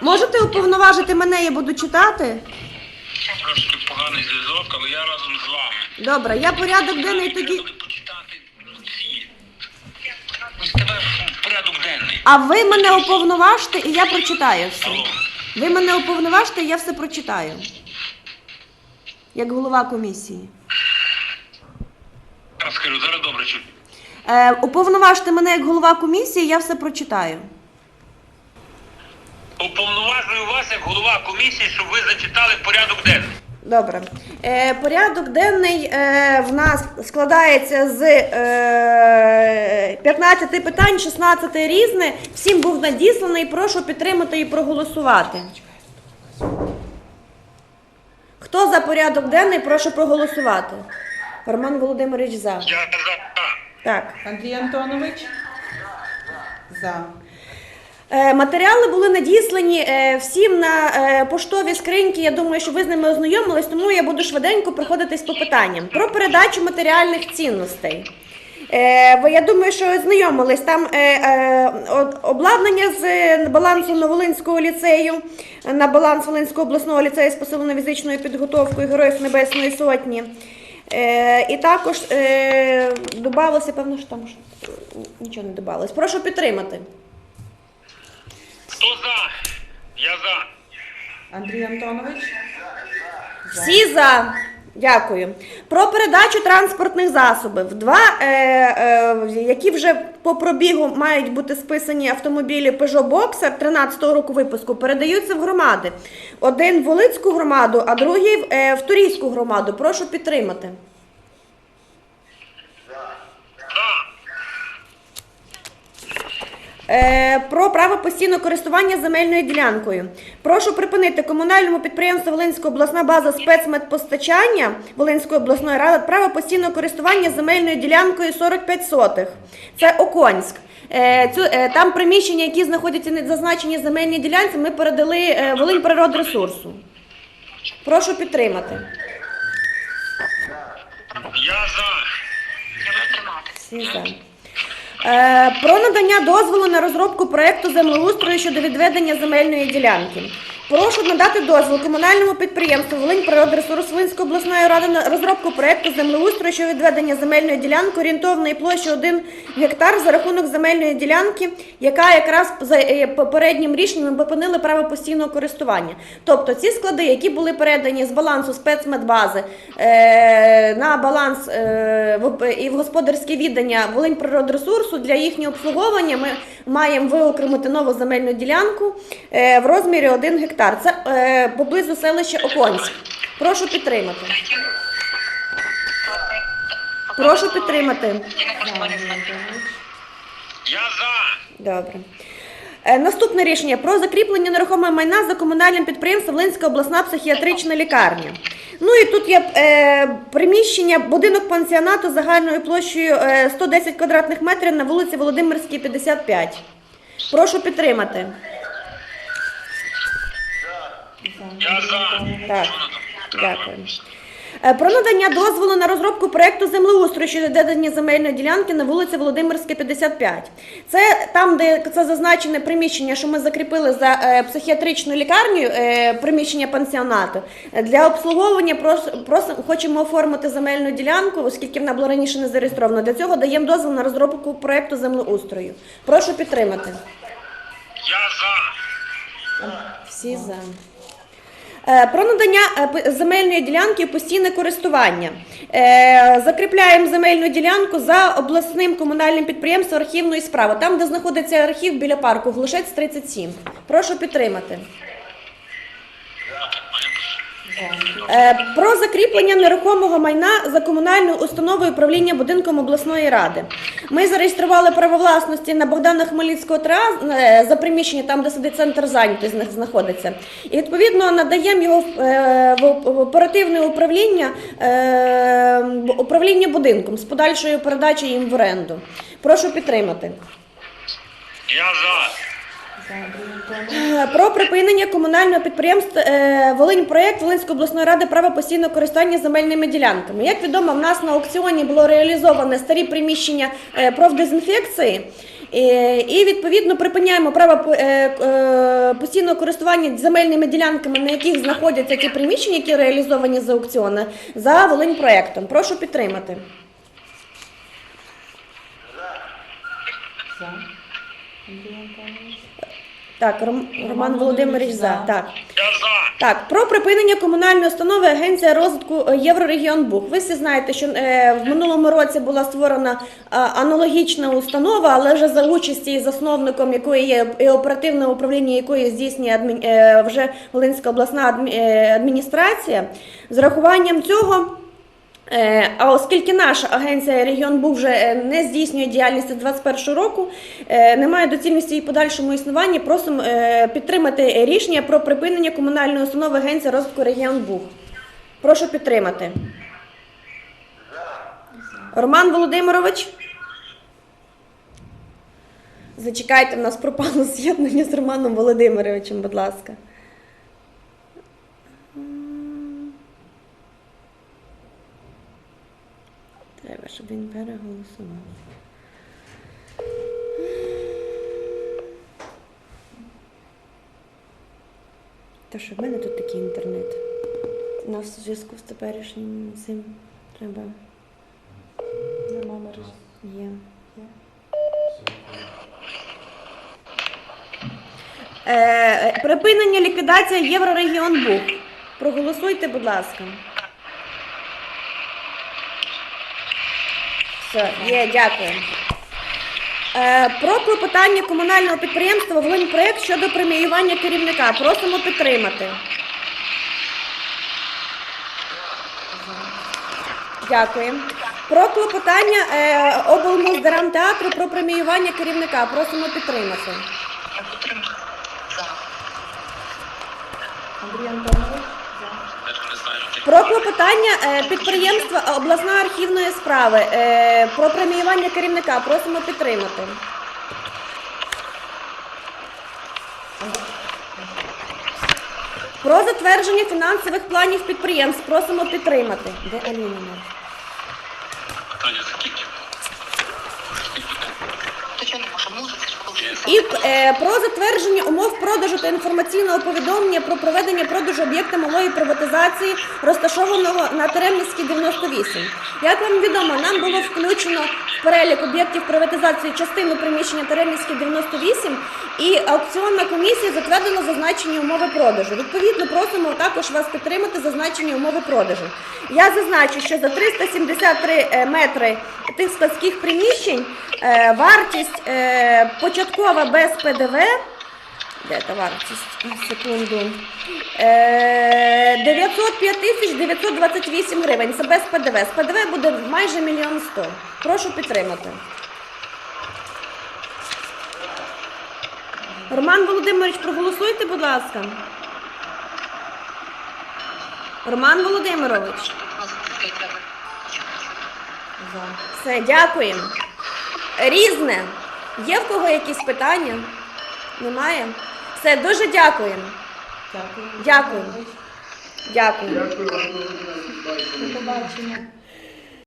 Можете уповноважити мене, я буду читати? Трошки поганий зв'язок, але я разом з вами. Добре, я порядок денний тоді. А ви мене уповноважте і я прочитаю все. Ви мене уповноважте і я все прочитаю. Як голова комісії. Зараз добре чую. Е, уповноважте мене як голова комісії, я все прочитаю. Уповноважую вас як голова комісії, щоб ви зачитали порядок денний. Добре. Е, порядок денний е, в нас складається з е, 15 питань, 16 різне. Всім був надісланий. Прошу підтримати і проголосувати. Хто за порядок денний, прошу проголосувати. Роман Володимирович за. Я за. Так. Андрій Антонович? За. Е, Матеріали були надіслані е, всім на е, поштові скриньки. Я думаю, що ви з ними ознайомились, тому я буду швиденько проходитись по питанням. Про передачу матеріальних цінностей. Ви, Я думаю, що ознайомились. Там обладнання з балансу Новолинського ліцею на баланс Волинського обласного ліцею з посиленою фізичною підготовкою Героїв Небесної Сотні. І також додалося, певно, що там нічого не додалось. Прошу підтримати. Хто за? Я за. Андрій Антонович? Всі за. Дякую. Про передачу транспортних засобів. Два, е, е, які вже по пробігу мають бути списані автомобілі Peugeot Boxer 13-го року випуску, передаються в громади. Один в Волицьку громаду, а другий в, е, в Турійську громаду. Прошу підтримати. За. Е, про право постійного користування земельною ділянкою. Прошу припинити комунальному підприємству Волинська обласна база спецмедпостачання Волинської обласної ради право постійного користування земельною ділянкою 45 сотих. Це Оконськ. Е, е, там приміщення, які знаходяться не зазначені земельні ділянці, ми передали е, Волинь природресурсу. Прошу підтримати. Я за. Всі за. Е, про надання дозволу на розробку проекту землеустрою щодо відведення земельної ділянки. Прошу надати дозвіл комунальному підприємству Волинь природресурс Волинської обласної ради на розробку проекту землеустрою щодо відведення земельної ділянки орієнтовної площі 1 гектар за рахунок земельної ділянки, яка якраз за е, попереднім рішенням припинили право постійного користування. Тобто ці склади, які були передані з балансу спецмедбази е, на баланс е, і в господарське віддання Волинь природресурсу для їхнього обслуговування ми маємо виокремити нову земельну ділянку в розмірі 1 гектар. Це е, поблизу селища Оконськ. Прошу підтримати. Прошу підтримати. Я за. Добре. Е, Наступне рішення про закріплення нерухомого майна за комунальним підприємством Волинська обласна психіатрична лікарня. Ну і тут є е, приміщення, будинок пансіонату загальною площею е, 110 квадратних метрів на вулиці Володимирській, 55. Прошу підтримати. Я за. Так, дякую. Е, Про надання дозволу на розробку проекту землеустрою щодо ведення земельної ділянки на вулиці Володимирська, 55. Це там, де це зазначене приміщення, що ми закріпили за е, психіатричну лікарню, е, приміщення пансіонату. Для обслуговування прос- просимо, хочемо оформити земельну ділянку, оскільки вона була раніше не зареєстрована. Для цього даємо дозвіл на розробку проекту землеустрою. Прошу підтримати. Я за. Всі за. Е, Про надання е, земельної ділянки постійне користування. Е, Закріпляємо земельну ділянку за обласним комунальним підприємством архівної справи, там, де знаходиться архів біля парку, Глушець 37. Прошу підтримати. Про закріплення нерухомого майна за комунальною установою управління будинком обласної ради. Ми зареєстрували право власності на Богдана Хмельницького 3 е, за приміщення, там, де сидить центр зайнятості зна- знаходиться. І відповідно надаємо його в, е, в оперативне управління е, управління будинком з подальшою передачею їм в оренду. Прошу підтримати. Я за. Е, Про припинення комунального підприємства е, Волинь проєкт Волинської обласної ради право постійного користування земельними ділянками. Як відомо, в нас на аукціоні було реалізоване старі приміщення е, профдезінфекції. І відповідно припиняємо право по- постійного користування земельними ділянками, на яких знаходяться ті приміщення, які реалізовані за аукціони, за Волинь проектом. Прошу підтримати. За. Так, Ром- Роман Володимирович за. Так. Я за. Так, про припинення комунальної установи Агенція розвитку е, Єврорегіон Буг. Ви всі знаєте, що е, в минулому році була створена е, аналогічна установа, але вже за участі і засновником якої є і оперативне управління, якої здійснює адмін, е, вже Волинська обласна адмі- е, адміністрація. З рахуванням цього. Е, А оскільки наша агенція Регіон Буг вже е, не здійснює діяльність з 2021 року, е, немає доцільності і подальшому існуванні, просимо підтримати рішення про припинення комунальної установи Агенція розвитку Регіон Буг. Прошу підтримати. Роман Володимирович. Зачекайте, в нас пропало з'єднання з Романом Володимировичем, будь ласка. Треба, щоб він переголосував. Та що в мене тут такий інтернет. У нас в зв'язку з теперішнім цим треба мережі. є. Є. Е, припинення ліквідація Єврорегіон Буг. Проголосуйте, будь ласка. Все, є, дякую. Е, про клопотання комунального підприємства Волиньпроект щодо преміювання керівника. Просимо підтримати. Дякую. Про клопотання е, облмуздрамтеатру про преміювання керівника. Просимо підтримати. Андрій Антонович. Про клопотання е, підприємства обласної архівної справи е, про преміювання керівника просимо підтримати. Про затвердження фінансових планів підприємств просимо підтримати. Де Аліна? І е, про затвердження умов продажу та інформаційного повідомлення про проведення продажу об'єкта малої приватизації, розташованого на Теремівській 98. Як вам відомо, нам було включено в перелік об'єктів приватизації частину приміщення Теремівській 98 і аукціонна комісія затвердила зазначені умови продажу. Відповідно, просимо також вас підтримати зазначені умови продажу. Я зазначу, що за 373 е, метри тих складських приміщень е, вартість е, початкова без ПДВ. Де вартість? Секунду. Е, 905 тисяч 928 гривень. Це без ПДВ. З ПДВ буде майже мільйон сто. Прошу підтримати. Роман Володимирович, проголосуйте, будь ласка. Роман Володимирович. Все, дякуємо. Різне. Є в кого якісь питання? Немає? Все, дуже дякуємо. Дякую. Дякую. Дякую. До побачення.